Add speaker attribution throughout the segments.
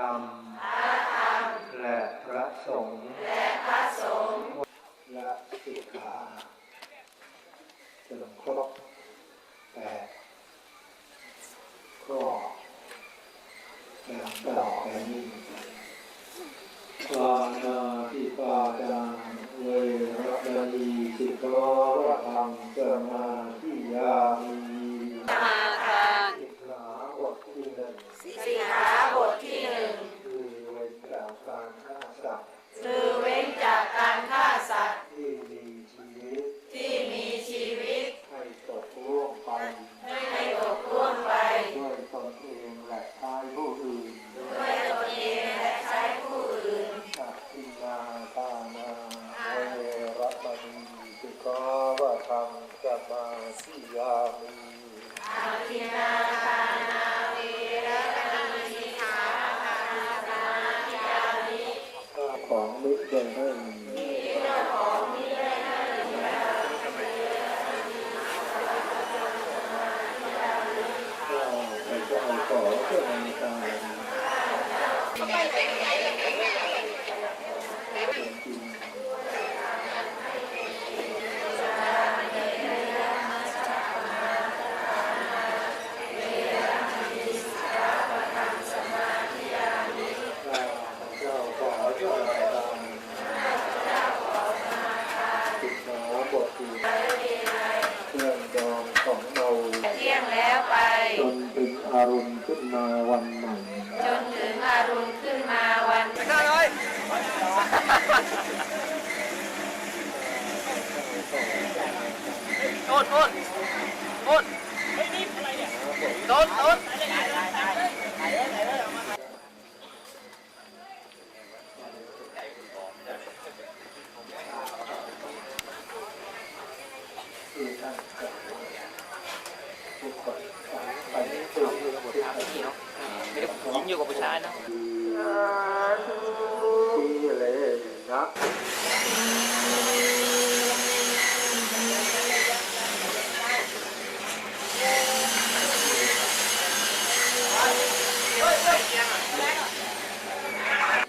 Speaker 1: รรม และพระสงฆ์และพระสงฆ์ละสิกขาจนครบแปดข้อดังกล่าวไปนี้ปานาติปาจาเวรมณีสิกขาธรรมสมาธิยามี
Speaker 2: มาทาน
Speaker 1: สิกขาบทที่หนึ่ง
Speaker 2: สิกขาบทที่หนึ่ง
Speaker 1: คือเว้นจากการฆ่าสัตว์
Speaker 2: คือเว้นจากการฆ่าสัตว์
Speaker 1: ที่มีชีวิต
Speaker 2: ที่มีชีวิต
Speaker 1: ให้ตกล่วงไป
Speaker 2: ให้ตกล่วงไป
Speaker 1: ด้วยตนเองและทายผู้อื่น
Speaker 2: ด้วยตนเองและใช้ผู้อื่น
Speaker 1: สัตตินาตานาเวรมณีสิกขาว่าทำส มาธิยามี
Speaker 2: อาทินาทานาเวรมณีสิกขาปะทังสมาธิยามิ
Speaker 1: ข้าของมิตรได้ให้
Speaker 2: เจ้าของมิได้ให้
Speaker 1: ข้าพระเจ้าขอเพื่อในการเป็นจริง ข้าพเจ้าขอเจ้าในการศึกษาบทที่เครื่องดองของเรา
Speaker 2: เที่ยงแล้วไป
Speaker 1: จนเป็นอารมณ์ขึ้นมา วันใหม่
Speaker 2: จนถึงอารุณขึ้นมาวัน
Speaker 3: โน่นโน่นโน่นโน่นโน่น
Speaker 1: ที่ท่านจะทุกคนไปสู่ที่บทธรร มที่
Speaker 3: ไม่ได้ผมอยู่กับผู้ชายนะ
Speaker 1: ที่เนะ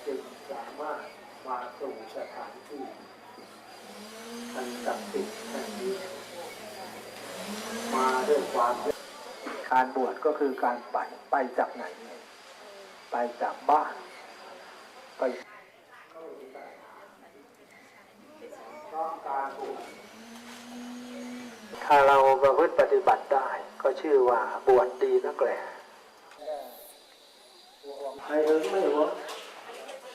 Speaker 1: จึงสามารถมาสู่สถานที่อันศักดิ์สิทธิ์แห่งนี้มาด้วยความ การบวชก็คือการไปไปจากไหน ไปจากบ้าน ไปถ้าเราประพฤติปฏิบัติได้ ก็ชื่อว่าบวชดีนักแหละใครถึงไม่รู้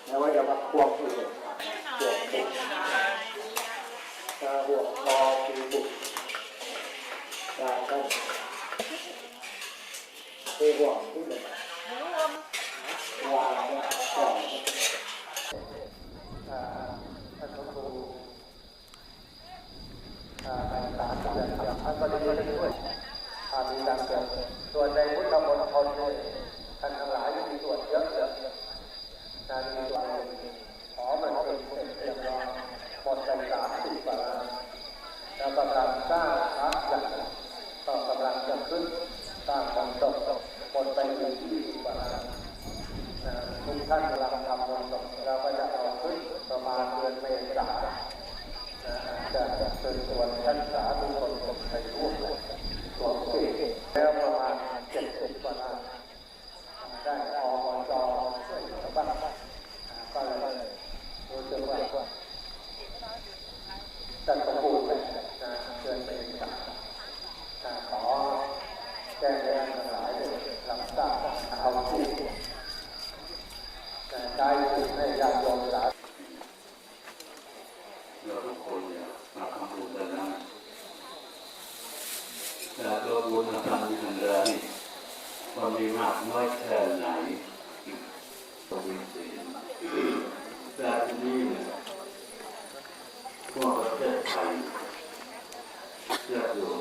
Speaker 1: แล้วว่าจะมาควงผู้อื่นเกี่ยวกับตาหัวคอปีบุกตาก็ คือหัวที่หนึ่งวางเนี่ยก่อนท่านครูอ่ามเดือนครับท่านก็ได้ด้วยมีการเกิดส่วนในพุทธมณฑลเนี่ยท่านทั้งหลายมีส่วนเยอะเยอะ การมีตัวเองขอมันเป็นเสร็จเรียบร้อยหมดไปสามสิบกว่าล้านแล้วกำลังสร้างพระใหญ่ก็กำลังจะขึ้นสร้างมณฑปหมดไปถึงยี่สิบกว่าล้านนะ ท่านกำลังทำมณฑปเราก็จะเอาขึ้นประมาณเดือนเมษานะจะเชิญชวนท่านสาธุชนไปร่วมสวมเกศแล้วประมาณเจ็ดสิบกว่าล้านได้อบจช่วยเหลือบ้างก็เลยรู้สึกว่าจัดประมูลนะเชิญไปสักขอแจ้งแรงทั้งหลายเลยรับทราบเอาที่ได้สิ่งให้ญาติโยมสา
Speaker 4: เราทุกคนเนี่ยมาทำบุญกันนะแต่ตับุญมาทำบุญเลยมันมีมากน้อยแค่ไหนตัววิเศษแต่ที่นี่เนี่ยทั่วประเทศไทยเชื่ออยู่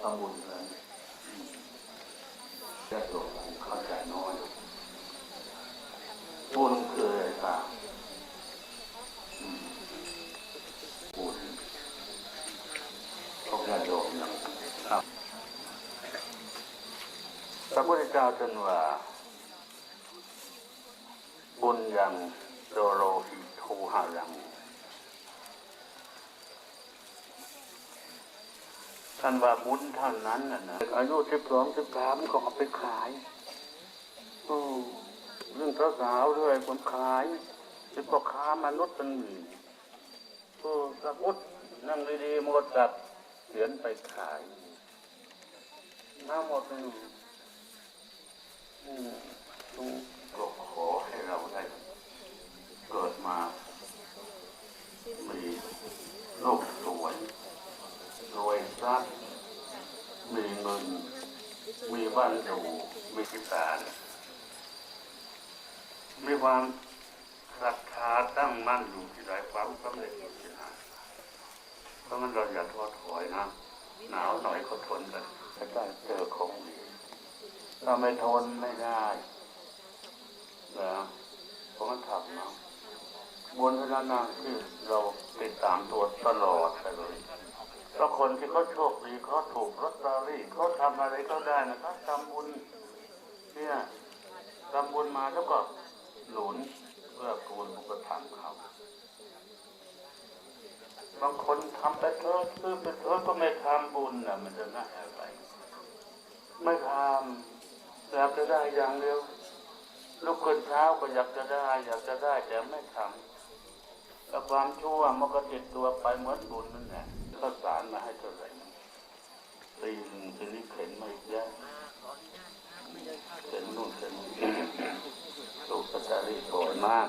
Speaker 4: ทำบุญเลยแยกหลงเข้าใจน้อยบุญคืออะไรครับบุญพวกญาติโยมนะครับพระพุทธเจ้าตรัสว่า บุญยังโดโรฮิทูหายัง ท่านว่าบุญเท่านั้นน่ะอายุสิบสองสิบสามก็เอาไปขายอืมเรื่องสาวด้วยคนขายเป็นพ่อค้ามนุษย์มันมีโอ้สมมุตินั่งดีๆมันก็จับเหรียญไปขายน้าหมดเลยอืมอืมก็ขอให้เราได้เกิดมา มีโลกสวยรวยทรัพย์มีเงิน มีบ้านอยู่ มีที่สารมีความศรัทธาตั้ง มั่นอยู่ที่ใดความสำเร็จอยู่ที่นั่นเพราะมันเราอย่าท้อถอยนะ หนาวหน่อยก็ทนกันจะได้เจอของดีถ้าไม่ทนไม่ได้นะเพราะมันทำเนาะบนพระนางที่เราติดตามตัวตลอดเลยแล้วคนที่เขาโชคดีเขาถูกลอตเตอรี่เขาทำอะไรก็ได้นะครับทำบุญเนี่ยทำบุญมาแล้วก็หนุน พื่อกูลอุปถัมภ์เขาบางคนทำไปเถอะซื้อไปเถอะก็ไม่ทำบุญน่ะมันจะน่าอะไร ไม่ทำอยากจะได้อย่างเดียวลุกขึ้นเช้าก็อยากจะได้ อยากจะได้แต่ไม่ทำแล้วความชั่วมันก็ติดตัวไปเหมือนบุญนั่นแหละข้าสารมาให้เท่าไหร่ตีหนึ่งทีนี้เข็นมาอีกแล้วเข็นนู่นเข็นนี่ถูกปัจจัยโกรธมาก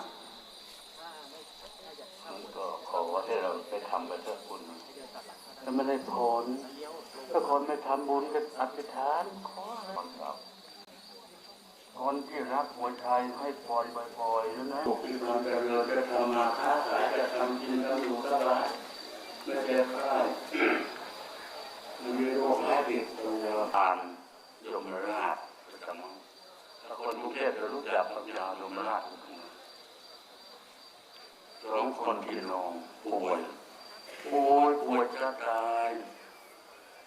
Speaker 4: มันก็ขอให้เราไปทำไปเถอะบุญ ถ้าไม่ได้ผลถ้าคนไม่ทำบุญก็อธิษฐานขอคนครับคนที่รักมวยไทยให้ปล่อยบ่อยๆนะนะถูกที่ความเจริญจะทำมาค้าขายจะทำกินทำอยู่สบายไม่เจ็บไข้มันมีโรคแพ้ติดตรงยาทานยมราชประจำถ้าคนกรุงเทพจะรู้จักปัญญายมราชสองคนพี่น้องป่วย โอ้ยปวดจะตาย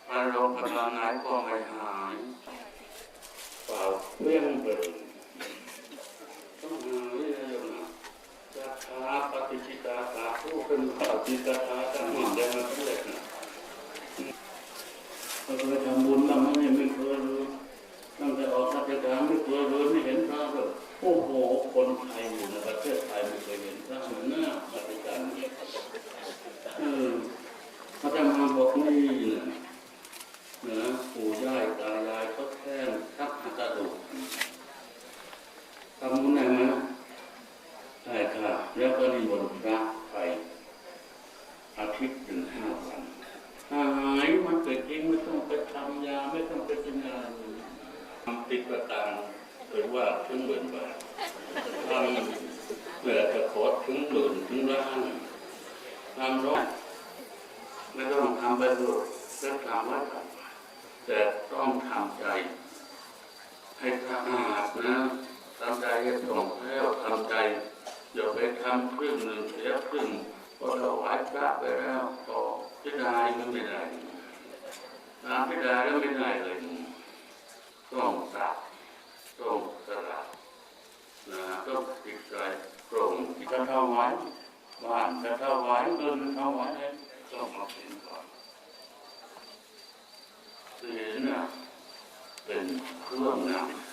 Speaker 4: มาโรงพยาบาลไหนก็ไม่หายปล่าเรื่องเบิ่งต้องหาเรื่องจะคาปฏิจิตาสาผู้เป็นปฏิจิตาตั้งมั่นได้มาสำเร็จนะเราจะทำบุญทำให้ไม่เคยรู้ตั้งแต่ออกราชการไม่เคยรู้ไม่เห็นพระเลยโอ้โห คนไทยอยู่ในประเทศไทยไม่เคยเห็นพระเหมือนหน้าราชการเออพระธรรมบอกนี่นะนะปู่ย่าตายายเขาแท่งทับหักกระดูกทำบุญได้ไหมใช่ค่ะ แล้วก็นิมนต์พระไปอาทิตย์ถึงห้าวันหายมันเกิดเองไม่ต้องไปทำยาไม่ต้องไปกินยาเลยทำติดประกันหรือว่าถึงหมื่นบาททำเพื่อจะขอถึงหมื่นถึงล้านทำร้อยไม่ต้องทำไปเลยเรื่องทำไว้ก่อน แต่ต้องทำใจ ให้สะอาดนะทำใจให้ตรงแล้วทำใจอย่าไปทำครึ่งหนึ่งเสียครึ่งพอถวายพระไปแล้วก็จะได้มันไม่ได้ทำไม่ได้แล้วไม่ได้เลยต้องสับต้องสลับนะต้องติดใจโปร่งจะถวายบ้านจะถวายเงินถวายอะไรต้องมาเป็นก่อน ศีลน่ะเป็นเครื่องนำ